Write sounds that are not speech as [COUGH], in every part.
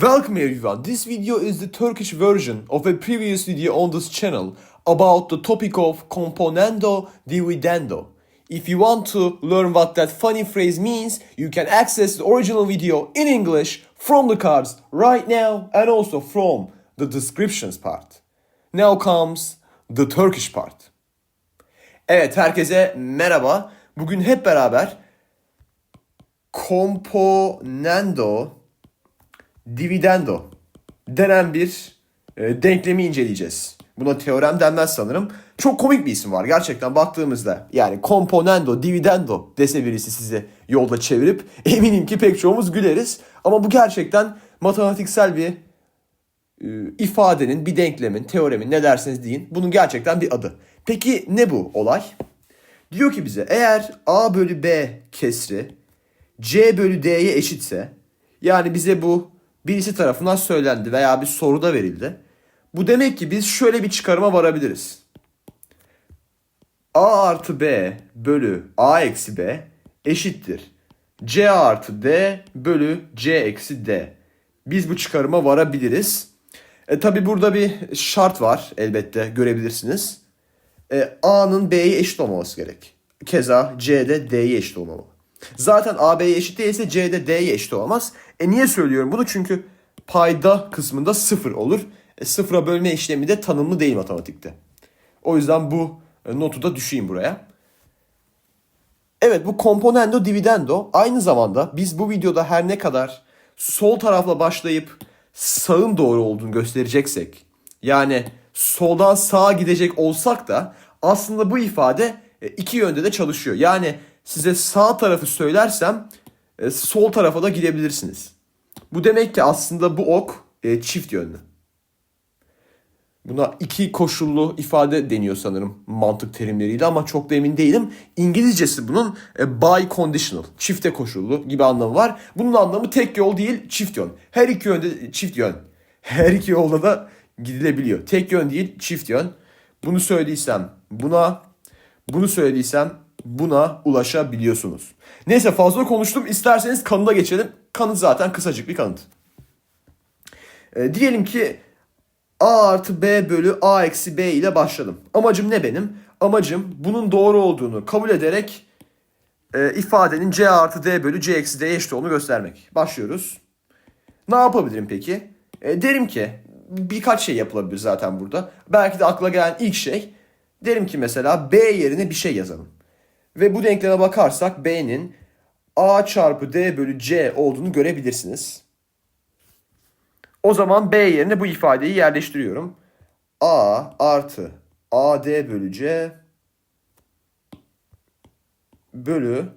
Welcome everyone. This video is the Turkish version of a previous video on this channel about the topic of componendo dividendo. If you want to learn what that funny phrase means, you can access the original video in English from the cards right now and also from the descriptions part. Now comes the Turkish part. Evet herkese merhaba. Bugün hep beraber componendo dividendo denen bir e, denklemi inceleyeceğiz. Buna teorem denmez sanırım. Çok komik bir isim var gerçekten baktığımızda. Yani componendo, dividendo dese birisi size yolda çevirip eminim ki pek çoğumuz güleriz. Ama bu gerçekten matematiksel bir e, ifadenin, bir denklemin, teoremin ne derseniz deyin. Bunun gerçekten bir adı. Peki ne bu olay? Diyor ki bize eğer a bölü b kesri c bölü d'ye eşitse yani bize bu birisi tarafından söylendi veya bir soruda verildi. Bu demek ki biz şöyle bir çıkarıma varabiliriz. a artı b bölü a eksi b eşittir. c artı d bölü c eksi d. Biz bu çıkarıma varabiliriz. E, tabi burada bir şart var elbette görebilirsiniz. E, A'nın B'ye eşit olmaması gerek. Keza C'de D'ye eşit olmamalı. Zaten A B'ye eşit değilse C'de D'ye eşit olamaz. E niye söylüyorum bunu? Çünkü payda kısmında sıfır olur. E, sıfıra bölme işlemi de tanımlı değil matematikte. O yüzden bu e, notu da düşeyim buraya. Evet bu componendo dividendo aynı zamanda biz bu videoda her ne kadar sol tarafla başlayıp sağın doğru olduğunu göstereceksek yani soldan sağa gidecek olsak da aslında bu ifade e, iki yönde de çalışıyor. Yani size sağ tarafı söylersem e, sol tarafa da gidebilirsiniz. Bu demek ki aslında bu ok e, çift yönlü. Buna iki koşullu ifade deniyor sanırım mantık terimleriyle ama çok da emin değilim. İngilizcesi bunun e, by conditional, çifte koşullu gibi anlamı var. Bunun anlamı tek yol değil, çift yön. Her iki yönde çift yön. Her iki yolda da gidilebiliyor. Tek yön değil, çift yön. Bunu söylediysem buna, bunu söylediysem buna ulaşabiliyorsunuz. Neyse fazla konuştum. İsterseniz kanıda geçelim. Kanıt zaten kısacık bir kanıt. E, diyelim ki A artı B bölü A eksi B ile başladım. Amacım ne benim? Amacım bunun doğru olduğunu kabul ederek e, ifadenin C artı D bölü C eksi D'ye eşit olduğunu göstermek. Başlıyoruz. Ne yapabilirim peki? E, derim ki birkaç şey yapılabilir zaten burada. Belki de akla gelen ilk şey derim ki mesela B yerine bir şey yazalım. Ve bu denkleme bakarsak B'nin A çarpı D bölü C olduğunu görebilirsiniz. O zaman B yerine bu ifadeyi yerleştiriyorum. A artı AD bölü C bölü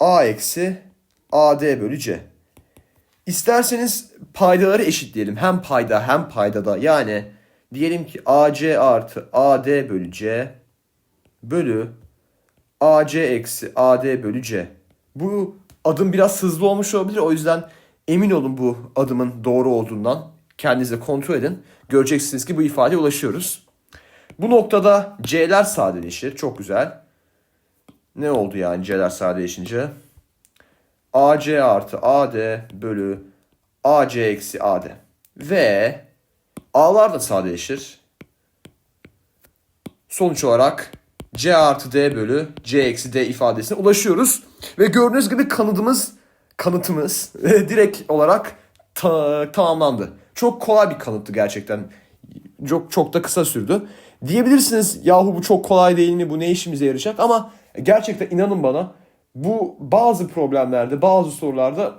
A eksi AD bölü C. İsterseniz paydaları eşitleyelim. Hem payda hem paydada. Yani diyelim ki AC artı AD bölü C bölü AC eksi AD bölü C. Bu adım biraz hızlı olmuş olabilir. O yüzden emin olun bu adımın doğru olduğundan. Kendinize kontrol edin. Göreceksiniz ki bu ifadeye ulaşıyoruz. Bu noktada C'ler sadeleşir. Çok güzel. Ne oldu yani C'ler sadeleşince? AC artı AD bölü AC eksi AD. Ve A'lar da sadeleşir. Sonuç olarak C artı D bölü C eksi D ifadesine ulaşıyoruz. Ve gördüğünüz gibi kanıtımız, kanıtımız [LAUGHS] direkt olarak ta- tamamlandı. Çok kolay bir kanıttı gerçekten. Çok çok da kısa sürdü. Diyebilirsiniz yahu bu çok kolay değil mi? Bu ne işimize yarayacak? Ama gerçekten inanın bana bu bazı problemlerde, bazı sorularda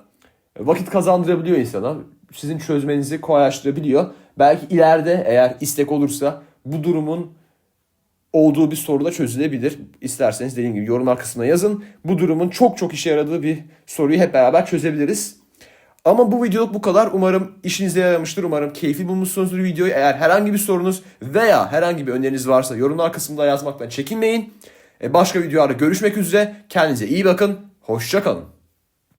vakit kazandırabiliyor insana. Sizin çözmenizi kolaylaştırabiliyor. Belki ileride eğer istek olursa bu durumun olduğu bir soruda çözülebilir. İsterseniz dediğim gibi yorumlar kısmına yazın. Bu durumun çok çok işe yaradığı bir soruyu hep beraber çözebiliriz. Ama bu videoluk bu kadar. Umarım işinize yaramıştır. Umarım keyifli bulmuşsunuzdur videoyu. Eğer herhangi bir sorunuz veya herhangi bir öneriniz varsa yorumlar kısmında yazmaktan çekinmeyin. E, Başka videolarda görüşmek üzere. Kendinize iyi bakın. Hoşçakalın.